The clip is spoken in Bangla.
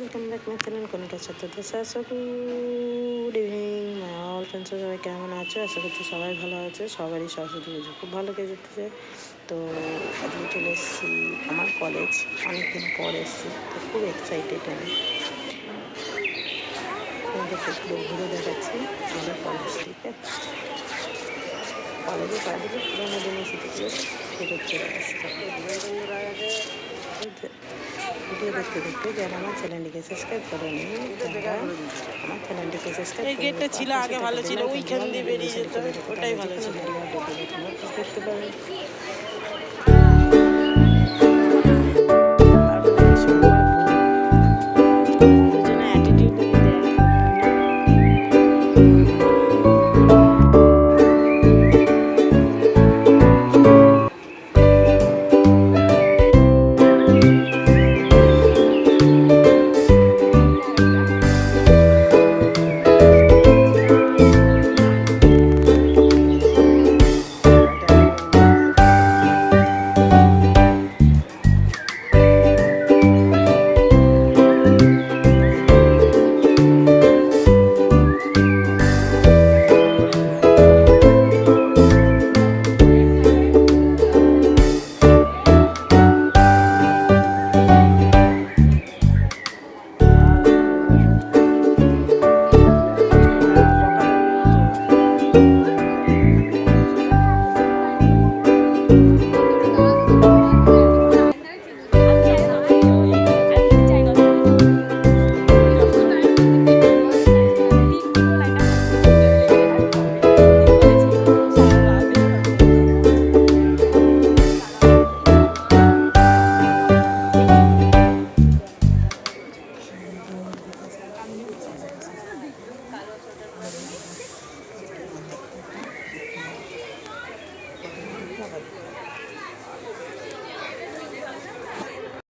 Welcome back my channel Konika চতুর্দশা আশা গুড ইভিনিং অল ফ্রেন্ডস সবাই কেমন আছো আশা করছি সবাই ভালো আছে সবারই সরস্বতী পুজো খুব ভালো কেটেছে তো আজকে চলে এসেছি আমার কলেজ অনেকদিন পর এসেছি তো খুব এক্সাইটেড আমি ঘুরে দেখাচ্ছি আমাদের কলেজ থেকে কলেজে পা দিলে পুরোনো দিনের স্মৃতিগুলো ফেরত চলে আসতে ভিডিও দেখতে দেখতে যারা আমার চ্যানেলটিকে সাবস্ক্রাইব করেনি তারা আমার চ্যানেলটিকে সাবস্ক্রাইব এই গেটটা ছিল আগে ভালো ছিল ওইখান দিয়ে বেরিয়ে যেত ওটাই ভালো ছিল। দেখতে পাবেন thank you